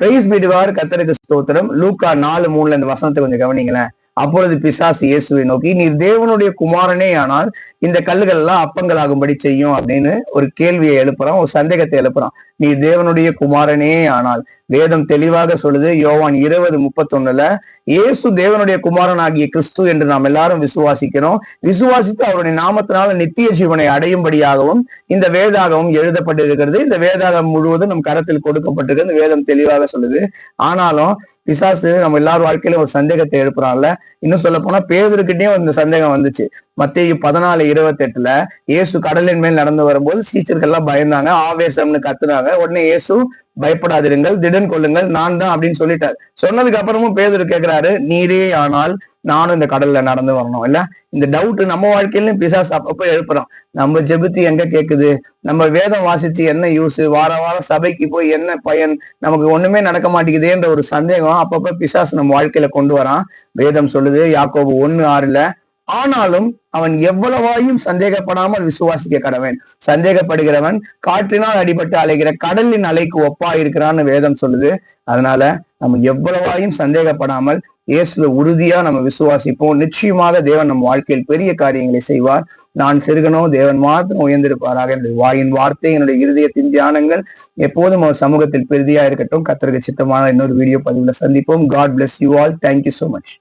Price பீடுவார் கத்தருக்கு ஸ்தோத்திரம். லூக்கா நாலு மூணுல இந்த வசனத்தை கொஞ்சம் கவனிங்களேன். அப்பொழுது பிசாசு இயேசுவை நோக்கி நீர் தேவனுடைய குமாரனே ஆனால் இந்த கல்லுகள் எல்லாம் அப்பங்களாகும்படி செய்யும் அப்படின்னு ஒரு கேள்வியை எழுப்புறான் ஒரு சந்தேகத்தை எழுப்புறான். நீ தேவனுடைய குமாரனே ஆனால். வேதம் தெளிவாக சொல்லுது யோவான் இருபது முப்பத்தொன்னுல இயேசு தேவனுடைய குமாரன் ஆகிய கிறிஸ்து என்று நாம் எல்லாரும் விசுவாசிக்கிறோம். விசுவாசித்து அவருடைய நாமத்தினால நித்திய ஜீவனை அடையும்படியாகவும் இந்த வேதாகவும் எழுதப்பட்டிருக்கிறது. இந்த வேதாகம் முழுவதும் நம் கரத்தில் கொடுக்கப்பட்டிருக்கிறது வேதம் தெளிவாக சொல்லுது. ஆனாலும் பிசாசு நம்ம எல்லார் வாழ்க்கையிலும் ஒரு சந்தேகத்தை எழுப்புறான்ல. இன்னும் சொல்ல போனா பேதர்கிட்டயும் இந்த சந்தேகம் வந்துச்சு. மத்திய பதினாலு இருபத்தி எட்டுல இயேசு கடலின் மேல் நடந்து வரும்போது சீச்சர்கள் எல்லாம் பயந்தாங்க. ஆவேசம்னு கத்துனாங்க. உடனே இயேசு பயப்படாதிருங்கள் திடன் கொள்ளுங்கள் நான் தான் அப்படின்னு சொல்லிட்டாரு. சொன்னதுக்கு அப்புறமும் பேதர் கேட்கிறாரு நீரே ஆனால் நானும் இந்த கடல்ல நடந்து வரணும். இல்ல இந்த டவுட் நம்ம வாழ்க்கையிலும் பிசாஸ் அப்பப்போ எழுப்புறோம் நம்ம ஜெபித்து எங்க கேக்குது? நம்ம வேதம் வாசிச்சு என்ன யூஸ் வார வாரம் சபைக்கு போய் என்ன பயன்? நமக்கு ஒண்ணுமே நடக்க மாட்டேங்குதேன்ற ஒரு சந்தேகம் அப்பப்ப பிசாஸ் நம்ம வாழ்க்கையில கொண்டு வரான். வேதம் சொல்லுது யாக்கோபு ஒன்னு ஆறுல ஆனாலும் அவன் எவ்வளவாயும் சந்தேகப்படாமல் விசுவாசிக்க கடவன். சந்தேகப்படுகிறவன் காற்றினால் அடிபட்டு அலைகிற கடலின் அலைக்கு ஒப்பா இருக்கிறான்னு வேதம் சொல்லுது. அதனால நம்ம எவ்வளவாயும் சந்தேகப்படாமல் இயேசுல உறுதியா நம்ம விசுவாசிப்போம். நிச்சயமாக தேவன் நம் வாழ்க்கையில் பெரிய காரியங்களை செய்வார். நான் சிறுகனோ தேவன் மாத்திரம் உயர்ந்திருப்பாராக. என்னுடைய வாயின் வார்த்தை என்னுடைய இருதயத்தின் தியானங்கள் எப்போதும் அவர் சமூகத்தில் பெருதியா இருக்கட்டும் கத்தருக்கு சித்தமான இன்னொரு வீடியோ பதிவுல சந்திப்போம். God bless you all thank you so much